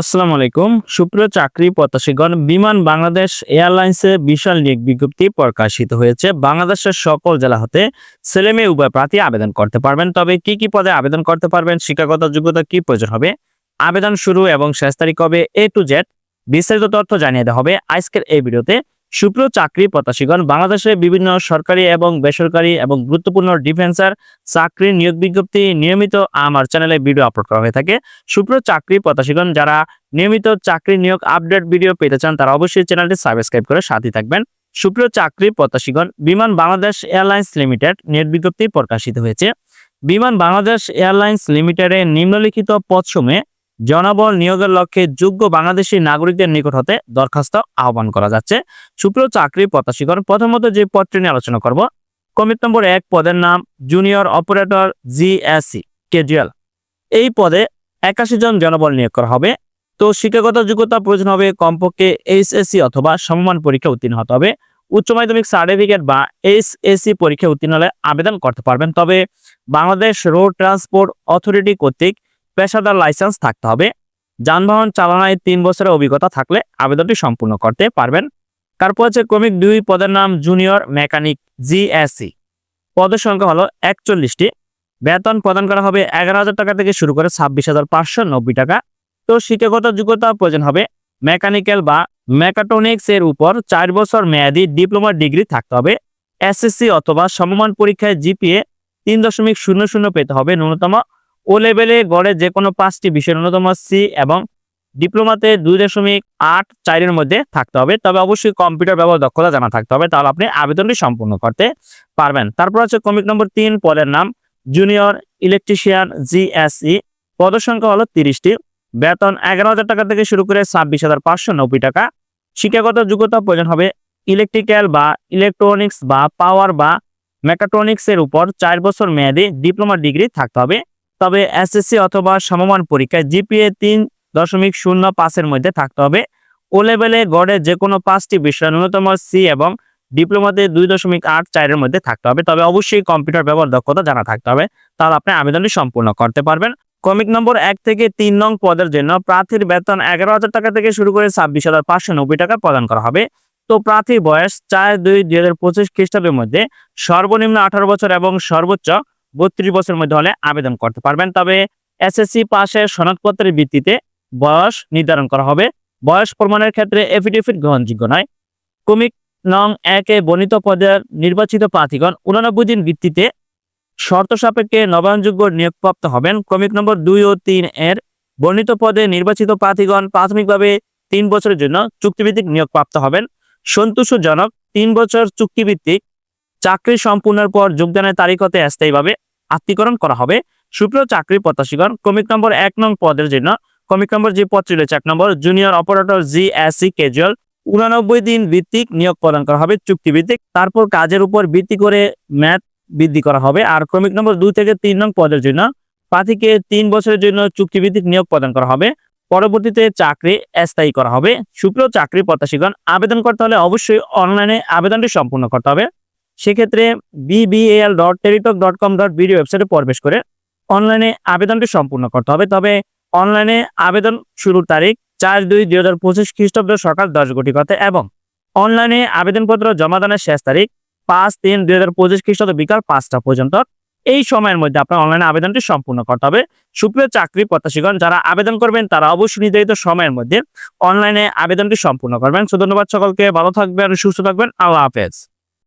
আসসালামু আলাইকুম। সুপ্রিয় চাকরি প্রত্যাশীগণ, বিমান বাংলাদেশ এয়ারলাইন্সে বিশাল নিয়োগ বিজ্ঞপ্তি প্রকাশিত হয়েছে। বাংলাদেশের সকল জেলা হতে ছেলে মেয়ে উভয় প্রার্থী আবেদন করতে পারবেন। তবে কি কি পদে আবেদন করতে পারবেন, শিক্ষাগত যোগ্যতা কি প্রয়োজন হবে, আবেদন শুরু এবং শেষ তারিখ হবে এ টু জেড বিস্তারিত তথ্য জানিয়ে দেওয়া হবে আজকের এই ভিডিওতে। সুপ্রিয় চাকরি প্রত্যাশীগণ, বাংলাদেশের বিভিন্ন সরকারি এবং বেসরকারি এবং গুরুত্বপূর্ণ ডিফেন্সার চাকরির নিয়োগ বিজ্ঞপ্তি নিয়মিত আমার চ্যানেলে ভিডিও আপলোড করা হয়ে থাকে। সুপ্রিয় চাকরি প্রত্যাশীগণ, যারা নিয়মিত চাকরি নিয়োগ আপডেট ভিডিও পেতে চান, তারা অবশ্যই চ্যানেলটি সাবস্ক্রাইব করে সাথে থাকবেন। সুপ্রিয় চাকরি প্রত্যাশীগণ, বিমান বাংলাদেশ এয়ারলাইন্স লিমিটেড নিয়োগ বিজ্ঞপ্তি প্রকাশিত হয়েছে। বিমান বাংলাদেশ এয়ারলাইন্স লিমিটেডে নিম্নলিখিত পদসমূহে জনবল নিয়োগের লক্ষ্যে যোগ্য বাংলাদেশি নাগরিকদের নিকট হতে দরখাস্ত আহ্বান করা যাচ্ছে। সুপ্রিয় চাকরি প্রত্যাশীগণ প্রথমত যে পদটি নিয়ে আলোচনা করব, কমিট নম্বর এক পদের নাম জুনিয়র অপারেটর জিএসসি কেজুয়াল এই পদে একাশি জন জনবল নিয়োগ করা হবে। তো শিক্ষাগত যোগ্যতা প্রয়োজন হবে কমপক্ষে এইচএসসি অথবা সমমান পরীক্ষা উত্তীর্ণ হতে হবে। উচ্চ মাধ্যমিক সার্টিফিকেট বা এইচএসসি পরীক্ষা উত্তীর্ণ হলে আবেদন করতে পারবেন। তবে বাংলাদেশ রোড ট্রান্সপোর্ট অথরিটি কর্তৃক পেশাদার লাইসেন্স থাকতে হবে। যানবাহন চালনায় তিন বছরের অভিজ্ঞতা থাকলে আবেদনটি সম্পূর্ণ করতে পারবেন। তারপর হচ্ছে ক্রমিক দুই পদের নাম জুনিয়র মেকানিক জিএসসি। পদের সংখ্যা হলো একচল্লিশটি। বেতন প্রদান করা হবে এগারো হাজার টাকা থেকে শুরু করে ছাব্বিশ হাজার পাঁচশো নব্বই টাকা। তো শিক্ষাগত যোগ্যতা প্রয়োজন হবে মেকানিক্যাল বা মেকাট্রনিক্স এর উপর চার বছর মেয়াদী ডিপ্লোমা ডিগ্রি থাকতে হবে। এসএসসি অথবা সমমান পরীক্ষায় জিপিএ তিন দশমিক শূন্য শূন্য পেতে হবে ন্যূনতম ও লেভেলে গড়ে যে কোনো পাঁচটি বিষয় অন্যতম সি এবং ডিপ্লোমাতে দুই দশমিক আট চারের মধ্যে থাকতে হবে। তবে অবশ্যই কম্পিউটার ব্যবহার দক্ষতা জানা থাকতে হবে, তাহলে আপনি আবেদনটি সম্পূর্ণ করতে পারবেন। তারপর হচ্ছে কমিক নম্বর তিন, পদের নাম জুনিয়র ইলেকট্রিশিয়ান জিএসই। পদের সংখ্যা হলো তিরিশটি। বেতন এগারো হাজার টাকা থেকে শুরু করে ছাব্বিশ হাজার পাঁচশো নব্বই টাকা। শিক্ষাগত যোগ্যতা প্রয়োজন হবে ইলেকট্রিক্যাল বা ইলেকট্রনিক্স বা পাওয়ার বা মেকাট্রনিক্স এর উপর চার বছর মেয়াদী ডিপ্লোমা ডিগ্রি থাকতে হবে। তবে এসএসসি অথবা সমমান পরীক্ষায় জিপিএ তিন দশমিক শূন্য পাঁচের মধ্যে থাকতে হবে। ও লেভেলে গড়ে যে কোনো পাঁচটি বিষয় ন্যূনতম সি এবং ডিপ্লোমাতে দুই দশমিক আট চারের মধ্যে থাকতে হবে। তবে অবশ্যই কম্পিউটার ব্যবহার দক্ষতা জানা থাকতে হবে। তাহলে আপনি আবেদনটি সম্পূর্ণ করতে পারবেন। কমিক নম্বর এক থেকে তিন নং পদের জন্য প্রার্থীর বেতন এগারো হাজার টাকা থেকে শুরু করে ছাব্বিশ হাজার পাঁচশো নব্বই টাকা প্রদান করা হবে। তো প্রার্থীর বয়স চার দুই দুই হাজার পঁচিশ খ্রিস্টাব্দের মধ্যে সর্বনিম্ন আঠারো বছর এবং সর্বোচ্চ বত্রিশ বছরের মধ্যে হলে আবেদন করতে পারবেন। তবে এসএসসি পাশের সনদপত্রের ভিত্তিতে বয়স নির্ধারণ করা হবে। বয়স প্রমাণের ক্ষেত্রে এফিডেভিট গ্রহণযোগ্য নয়। কমিক নং একে বর্ণিত পদের নির্বাচিত প্রার্থীগণ উনানব্বই দিন ভিত্তিতে শর্ত সাপেক্ষে নবায়নযোগ্য নিয়োগপ্রাপ্ত হবেন। ক্রমিক নম্বর দুই ও তিন এর বর্ণিত পদে নির্বাচিত প্রার্থীগণ প্রাথমিকভাবে তিন বছরের জন্য চুক্তিভিত্তিক নিয়োগপ্রাপ্ত হবেন। সন্তোষজনক, তিন বছর চুক্তিভিত্তিক চাকরি সম্পূর্ণের পর যোগদানের তারিখ হতে স্থায়ীভাবে আত্মীকরণ করা হবে। সুপ্রিয় চাকরি প্রত্যাশীগণ ক্রমিক নম্বর এক নং পদের জন্য ক্রমিক নম্বর যে পদটি রয়েছে এক নম্বর জুনিয়র অপারেটর জি এসি ক্যাজুয়াল উনানব্বই দিন ভিত্তিক নিয়োগ প্রদান করা হবে চুক্তিভিত্তিক। তারপর কাজের উপর ভিত্তি করে ম্যাথ বৃদ্ধি করা হবে। আর ক্রমিক নম্বর দুই থেকে তিন নং পদের জন্য, প্রার্থীকে তিন বছরের জন্য চুক্তিভিত্তিক নিয়োগ প্রদান করা হবে। পরবর্তীতে চাকরি স্থায়ী করা হবে। সুপ্রিয় চাকরি প্রত্যাশীগণ, আবেদন করতে হলে অবশ্যই অনলাইনে আবেদনটি সম্পূর্ণ করতে হবে। সেক্ষেত্রে BBL dot Teletalk dot com dot BD ওয়েবসাইটে প্রবেশ করে অনলাইনে আবেদনটি সম্পূর্ণ করতে হবে। তবে অনলাইনে আবেদন শুরুর তারিখ চার দুই দুই হাজার পঁচিশ খ্রিস্টাব্দ সকাল দশ ঘটি কথা এবং অনলাইনে আবেদনপত্র জমা দানের শেষ তারিখ পাঁচ তিন দুই হাজার পঁচিশ খ্রিস্টাব্দ বিকাল পাঁচটা পর্যন্ত। এই সময়ের মধ্যে আপনার অনলাইনে আবেদনটি সম্পূর্ণ করতে হবে। সুপ্রিয় চাকরি প্রত্যাশীগণ, যারা আবেদন করবেন, তারা অবশ্যই নির্ধারিত সময়ের মধ্যে অনলাইনে আবেদনটি সম্পূর্ণ করবেন। সো ধন্যবাদ সকলকে, ভালো থাকবেন, সুস্থ থাকবেন। আল্লাহ হাফেজ।